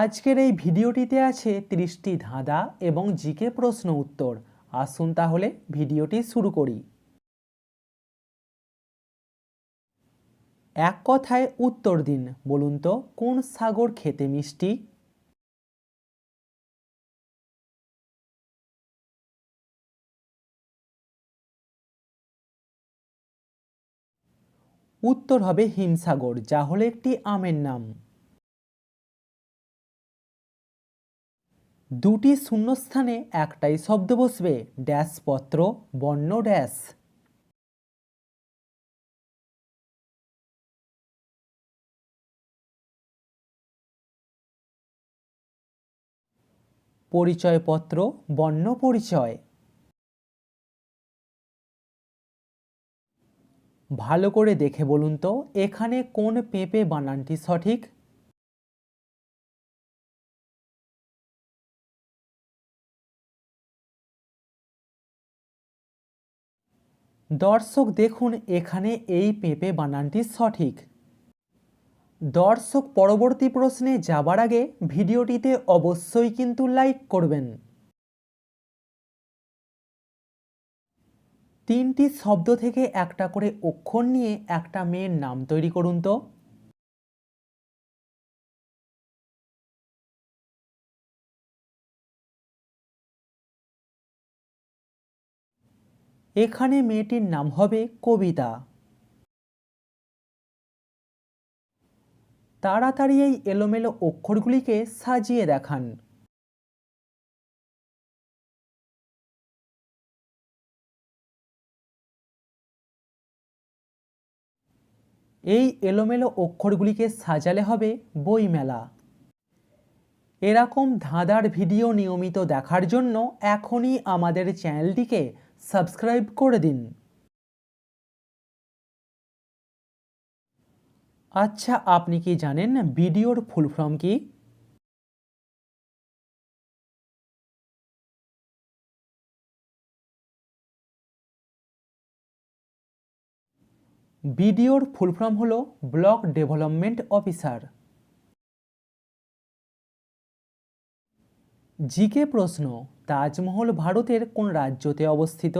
আজকের এই ভিডিওটিতে আছে ত্রিশটি ধাঁধা এবং জিকে প্রশ্ন উত্তর। আসুন তাহলে ভিডিওটি শুরু করি। এক কথায় উত্তর দিন, বলুন তো, কোন সাগর খেতে মিষ্টি? উত্তর হবে হিমসাগর, যা হলো একটি আমের নাম। দুটি শূন্যস্থানে একটাই শব্দ বসবে, ড্যাশ পত্র, বর্ণ ড্যাশ। পরিচয়পত্র বর্ণ পরিচয়। ভালো করে দেখে বলুন তো, এখানে কোন পেঁপে বানানটি সঠিক? দর্শক দেখুন এখানে এই পেঁপে বানানটি সঠিক। দর্শক পরবর্তী প্রশ্নে যাবার আগে ভিডিওটিতে অবশ্যই কিন্তু লাইক করবেন। তিনটি শব্দ থেকে একটা করে অক্ষর নিয়ে একটা মেয়ের নাম তৈরি করুন তো। এখানে মেয়েটির নাম হবে কবিতা। তাড়াতাড়ি এই এলোমেলো অক্ষরগুলিকে সাজিয়ে দেখান। এই এলোমেলো অক্ষরগুলিকে সাজালে হবে বইমেলা। এরকম ধাঁধার ভিডিও নিয়মিত দেখার জন্য এখনই আমাদের চ্যানেলটিকে সাবস্ক্রাইব করে দিন। আচ্ছা আপনি কি জানেন ভিডিওর ফুল ফর্ম কি? বিডিওর ফুল ফর্ম হলো ব্লক ডেভেলপমেন্ট অফিসার। জিকে প্রশ্ন তাজমহল ভারতের কোন রাজ্যতে অবস্থিত?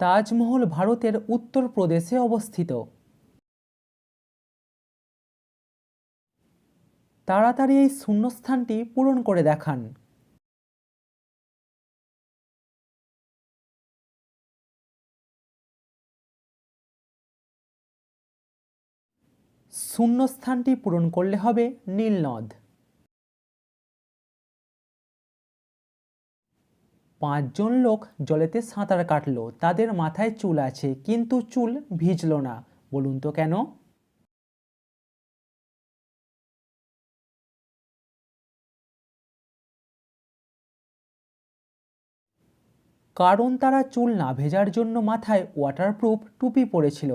তাজমহল ভারতের উত্তরপ্রদেশে অবস্থিত। তাড়াতাড়ি এই শূন্যস্থানটি পূরণ করে দেখান। শূন্যস্থানটি পূরণ করলে হবে নীলনদ পাঁচজন লোক জলেতে সাঁতার কাটলো। তাদের মাথায় চুল আছে, কিন্তু চুল ভিজল না। বলুন তো কেন? কারণ তারা চুল না ভেজার জন্য মাথায় ওয়াটারপ্রুফ টুপি পরেছিল।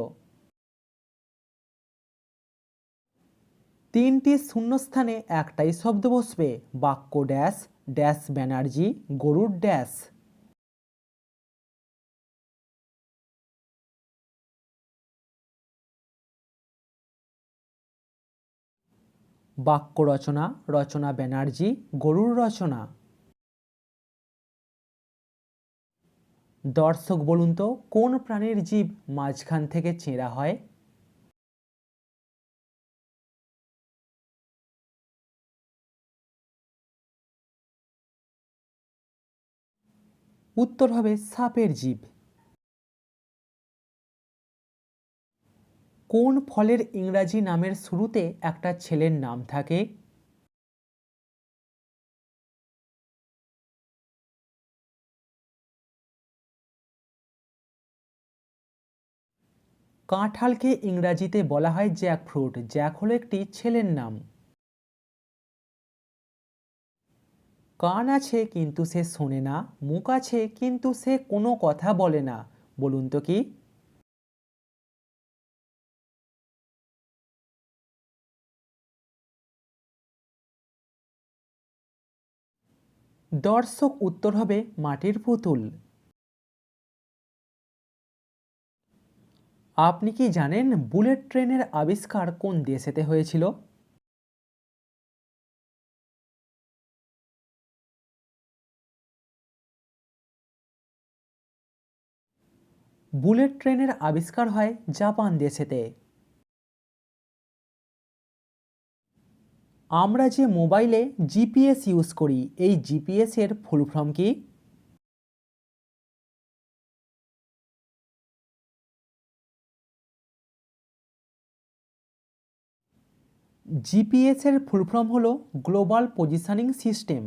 তিনটি শূন্যস্থানে একটাই শব্দ বসবে, বাক্য ড্যাশ ড্যাশ ব্যানার্জি, গরুর ড্যাশ। বাক্য রচনা রচনা ব্যানার্জি, গরুর রচনা। দর্শক বলুন তো, কোন প্রাণীর জীব মাঝখান থেকে চেঁড়া হয়? উত্তর হবে সাপের জীব। কোন ফলের ইংরাজি নামের শুরুতে একটা ছেলের নাম থাকে? কাঁঠালকে ইংরাজিতে বলা হয় জ্যাক ফ্রুট জ্যাক হলো একটি ছেলের নাম। কান আছে কিন্তু সে শোনে না, মুখ আছে কিন্তু সে কোনো কথা বলে না। বলুন তো কি? দর্শক উত্তর হবে মাটির পুতুল। আপনি কি জানেন বুলেট ট্রেনের আবিষ্কার কোন দেশেতে হয়েছিল? বুলেট ট্রেনের আবিষ্কার হয় জাপান দেশেতে আমরা যে মোবাইলে জিপিএস ইউজ করি, এই জিপিএস এর ফুল ফর্ম কি? জিপিএস এর ফুল ফর্ম হলো গ্লোবাল পজিশনিং সিস্টেম।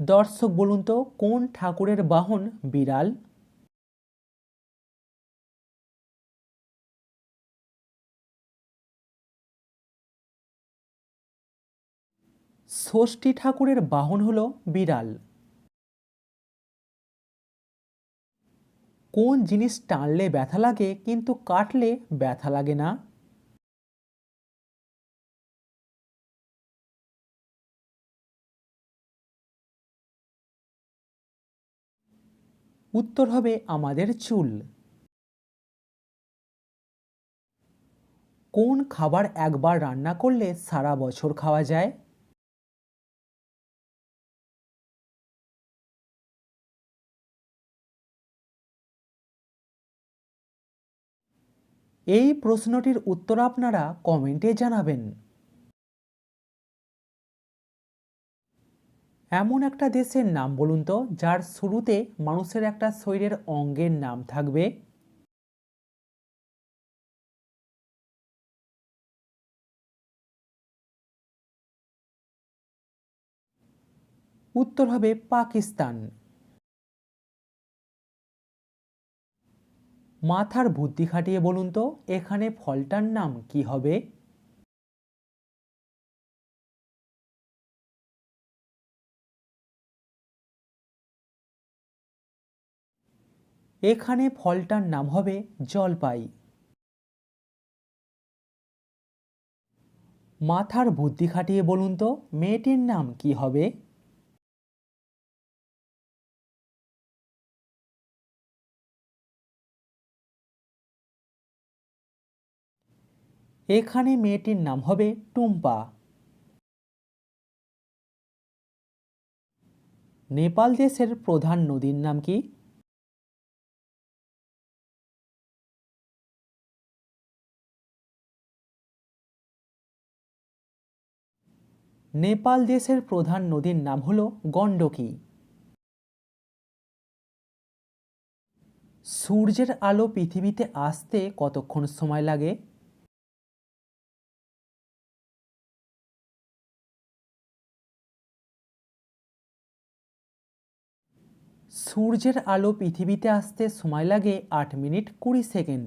দর্শক বলুন তো, কোন ঠাকুরের বাহন বিড়াল? ষষ্ঠী ঠাকুরের বাহন হলো বিড়াল। কোন জিনিস টানলে ব্যথা লাগে, কিন্তু কাটলে ব্যথা লাগে না? উত্তর হবে আমাদের চুল। কোন খাবার একবার রান্না করলে সারা বছর খাওয়া যায়? এই প্রশ্নটির উত্তর আপনারা কমেন্টে জানাবেন। এমন একটা দেশের নাম বলুন তো, যার শুরুতে মানুষের একটা শরীরের অঙ্গের নাম থাকবে। উত্তর হবে পাকিস্তান। মাথার বুদ্ধি খাটিয়ে বলুন তো, এখানে ফলটার নাম কি হবে? এখানে ফলটার নাম হবে জলপাই। মাথার বুদ্ধি খাটিয়ে বলুন তো, মেয়েটির নাম কি হবে? এখানে মেয়েটির নাম হবে টুম্পা। নেপাল দেশের প্রধান নদীর নাম কি? নেপাল দেশের প্রধান নদীর নাম হল গণ্ডকী। সূর্যের আলো পৃথিবীতে আসতে কতক্ষণ সময় লাগে? সূর্যের আলো পৃথিবীতে আসতে সময় লাগে আট মিনিট কুড়ি সেকেন্ড।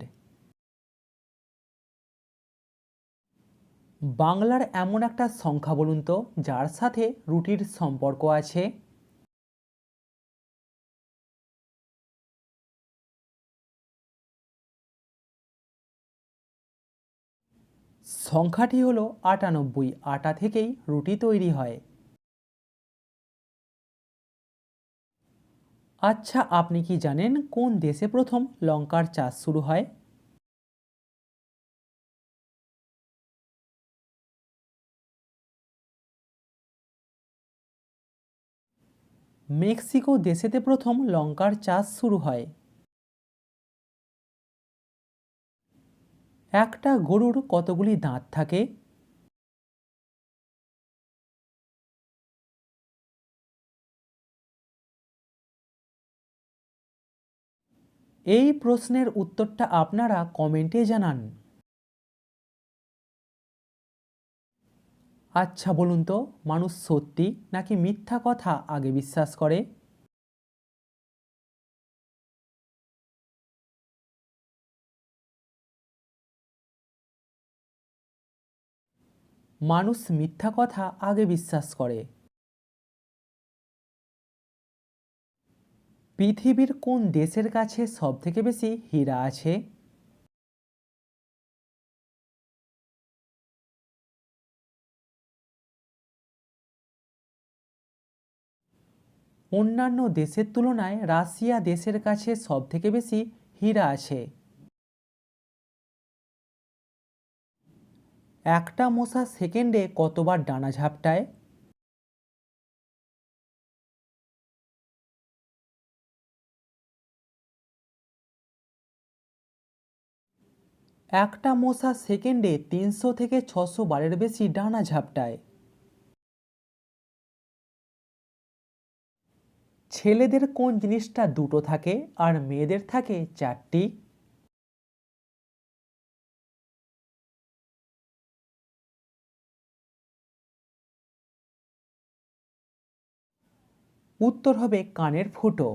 বাংলার এমন একটা সংখ্যা বলুন তো, যার সাথে রুটির সম্পর্ক আছে। সংখ্যাটি হলো আটানব্বই, আটা থেকেই রুটি তৈরি হয়। আচ্ছা আপনি কি জানেন কোন দেশে প্রথম লঙ্কার চাষ শুরু হয়? মেক্সিকো দেশেতে প্রথম লঙ্কার চাষ শুরু হয়। একটা গরুর কতগুলি দাঁত থাকে? এই প্রশ্নের উত্তরটা আপনারা কমেন্টে জানান। আচ্ছা বলুন তো, মানুষ সত্যি নাকি মিথ্যা কথা আগে বিশ্বাস করে? মানুষ মিথ্যা কথা আগে বিশ্বাস করে। পৃথিবীর কোন দেশের কাছে সবথেকে বেশি হীরা আছে? অন্যান্য দেশের তুলনায় রাশিয়া দেশের কাছে সবথেকে বেশি হীরা আছে একটা মশা সেকেন্ডে কতবার ডানা ঝাপটায়? একটা মশা সেকেন্ডে তিনশো থেকে ছশো বারের বেশি ডানা ঝাপটায়। ছেলেদের কোন জিনিসটা দুটো থাকে আর মেয়েদের থাকে চারটি? উত্তর হবে কানের ফুটো।